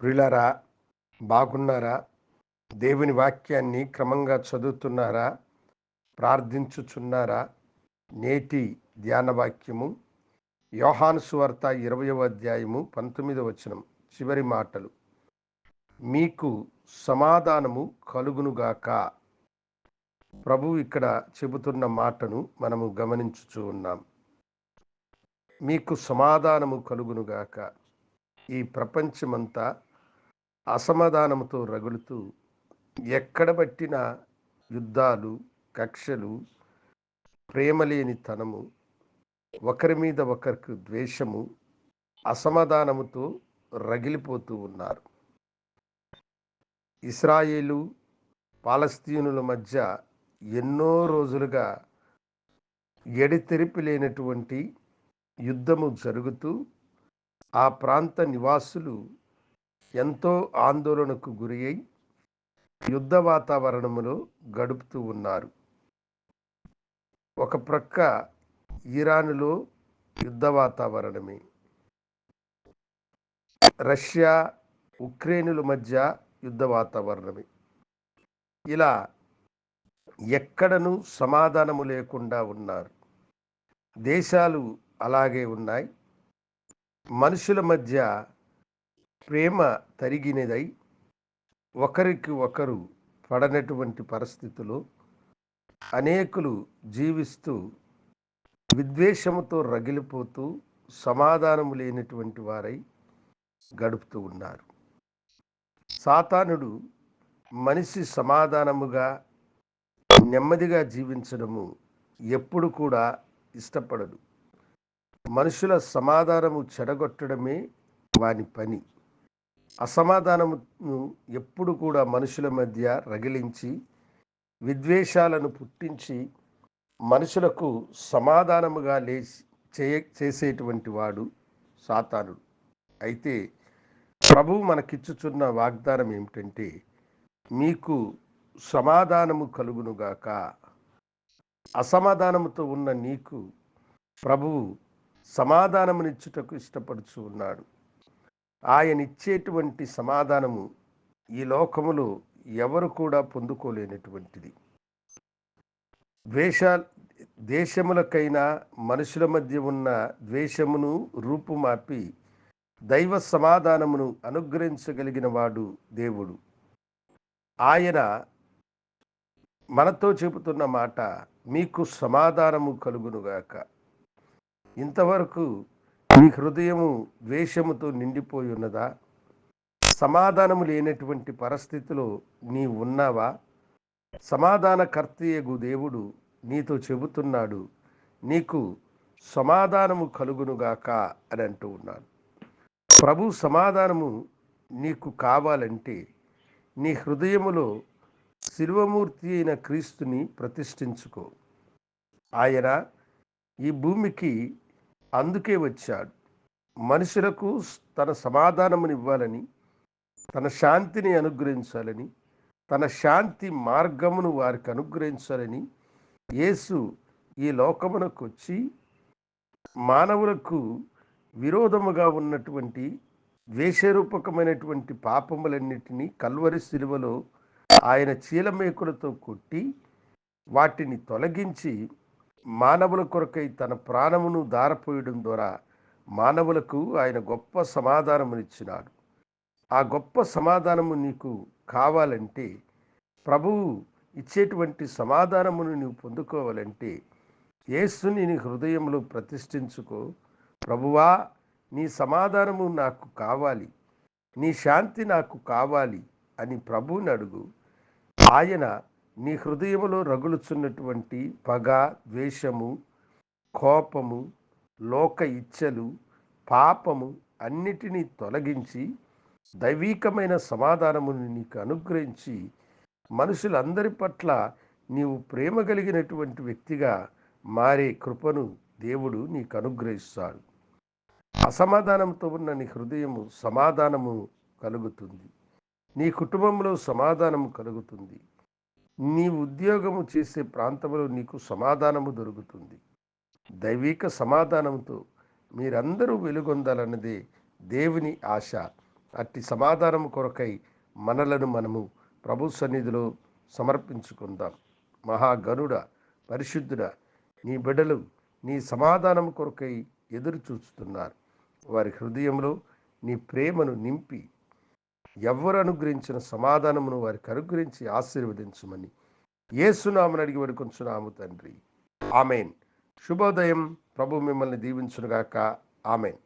ప్రియులారా బాగున్నారా? దేవుని వాక్యాన్ని క్రమంగా చదువుతున్నారా? ప్రార్థించుచున్నారా? నేటి ధ్యాన వాక్యము యోహాను సువార్త ఇరవయవ అధ్యాయము పంతొమ్మిదవ వచనం చివరి మాటలు. మీకు సమాధానము కలుగునుగాక ప్రభు ఇక్కడ చెబుతున్న మాటను మనము గమనించుచూ ఉన్నాం. మీకు సమాధానము కలుగునుగాక ఈ ప్రపంచమంతా అసమాధానముతో రగులుతూ ఎక్కడ పట్టిన యుద్ధాలు కక్షలు ప్రేమలేని తనము ఒకరి మీద ఒకరికి ద్వేషము అసమాధానముతో రగిలిపోతూ ఉన్నారు. ఇస్రాయేలు పాలస్తీనుల మధ్య ఎన్నో రోజులుగా ఎడితెరిపి లేనటువంటి యుద్ధము జరుగుతూ ఆ ప్రాంత నివాసులు ఎంతో ఆందోళనకు గురి అయి యుద్ధ వాతావరణములో గడుపుతూ ఉన్నారు. ఒక ప్రక్క ఇరాన్లో యుద్ధ వాతావరణమే. రష్యా ఉక్రెయినుల మధ్య యుద్ధ వాతావరణమే. ఇలా ఎక్కడను సమాధానము లేకుండా ఉన్నారు. దేశాలు అలాగే ఉన్నాయి. మనుషుల మధ్య ప్రేమ తరిగినదై ఒకరికి ఒకరు పడనటువంటి పరిస్థితులు అనేకులు జీవిస్తూ విద్వేషముతో రగిలిపోతూ సమాధానము లేనటువంటి వారై గడుపుతూ ఉన్నారు. సాతానుడు మనిషి సమాధానముగా నెమ్మదిగా జీవించడము ఎప్పుడు కూడా ఇష్టపడడు. మనుషుల సమాధానము చెడగొట్టడమే వాని పని. అసమాధానమును ఎప్పుడు కూడా మనుషుల మధ్య రగిలించి విద్వేషాలను పుట్టించి మనుషులకు సమాధానముగా లేచి చేయ చేసేటువంటి వాడు సాతానుడు. అయితే ప్రభువు మనకిచ్చుచున్న వాగ్దానం ఏమిటంటే మీకు సమాధానము కలుగునుగాక అసమాధానముతో ఉన్న నీకు ప్రభువు సమాధానమునిచ్చుటకు ఇష్టపడుచు ఉన్నాడు. ఆయన ఇచ్చేటువంటి సమాధానము ఈ లోకములో ఎవరు కూడా పొందుకోలేనటువంటిది. ద్వేష దేశములకైనా మనుషుల మధ్య ఉన్న ద్వేషమును రూపుమాపి దైవ సమాధానమును అనుగ్రహించగలిగిన వాడు దేవుడు. ఆయన మనతో చెబుతున్న మాట మీకు సమాధానము కలుగునుగాక. ఇంతవరకు నీ హృదయము ద్వేషముతో నిండిపోయి ఉన్నదా? సమాధానము లేనటువంటి పరిస్థితిలో నీ ఉన్నావా? సమాధానకర్తయగు దేవుడు నీతో చెబుతున్నాడు నీకు సమాధానము కలుగునుగాక అని అంటూ ఉన్నాడు. ప్రభు సమాధానము నీకు కావాలంటే నీ హృదయములో శిల్వమూర్తి అయిన క్రీస్తుని ప్రతిష్ఠించుకో. ఆయన ఈ భూమికి అందుకే వచ్చాడు. మనుషులకు తన సమాధానమునివ్వాలని తన శాంతిని అనుగ్రహించాలని తన శాంతి మార్గమును వారికి అనుగ్రహించాలని యేసు ఈ లోకమునకు వచ్చి మానవులకు విరోధముగా ఉన్నటువంటి ద్వేషరూపకమైనటువంటి పాపములన్నిటినీ కల్వరి శిలువలో ఆయన చీలమేకులతో కొట్టి వాటిని తొలగించి మానవుల కొరకై తన ప్రాణమును దారపోయడం ద్వారా మానవులకు ఆయన గొప్ప సమాధానమునిచ్చినాడు. ఆ గొప్ప సమాధానము నీకు కావాలంటే ప్రభువు ఇచ్చేటువంటి సమాధానమును నీవు పొందుకోవాలంటే యేసుని నీ హృదయంలో ప్రతిష్ఠించుకో. ప్రభువా నీ సమాధానము నాకు కావాలి. నీ శాంతి నాకు కావాలి అని ప్రభువుని అడుగు. ఆయన నీ హృదయంలో రగులుచున్నటువంటి పగ ద్వేషము కోపము లోక ఇచ్చలు పాపము అన్నిటినీ తొలగించి దైవీకమైన సమాధానమును నీకు అనుగ్రహించి మనుషులందరి పట్ల నీవు ప్రేమ కలిగినటువంటి వ్యక్తిగా మారే కృపను దేవుడు నీకు అనుగ్రహిస్తాడు. అసమాధానంతో ఉన్న నీ హృదయము సమాధానము కలుగుతుంది. నీ కుటుంబంలో సమాధానము కలుగుతుంది. నీ ఉద్యోగము చేసే ప్రాంతంలో నీకు సమాధానము దొరుకుతుంది. దైవిక సమాధానంతో మీరందరూ వెలుగొందాలన్నదే దేవుని ఆశ. అట్టి సమాధానం కొరకై మనలను మనము ప్రభు సన్నిధిలో సమర్పించుకుందాం. మహాగనుడ పరిశుద్ధుడ నీ బిడ్డలు నీ సమాధానం కొరకై ఎదురు చూస్తున్నారు వారి హృదయంలో నీ ప్రేమను నింపి ఎవరు అనుగ్రహించిన సమాధానమును వారికి అనుగ్రహించి ఆశీర్వదించమని ఏసునామని అడిగి వేడుకొంచున్నాము తండ్రి. ఆమెన్. శుభోదయం. ప్రభు మిమ్మల్ని దీవించునుగాక. ఆమెన్.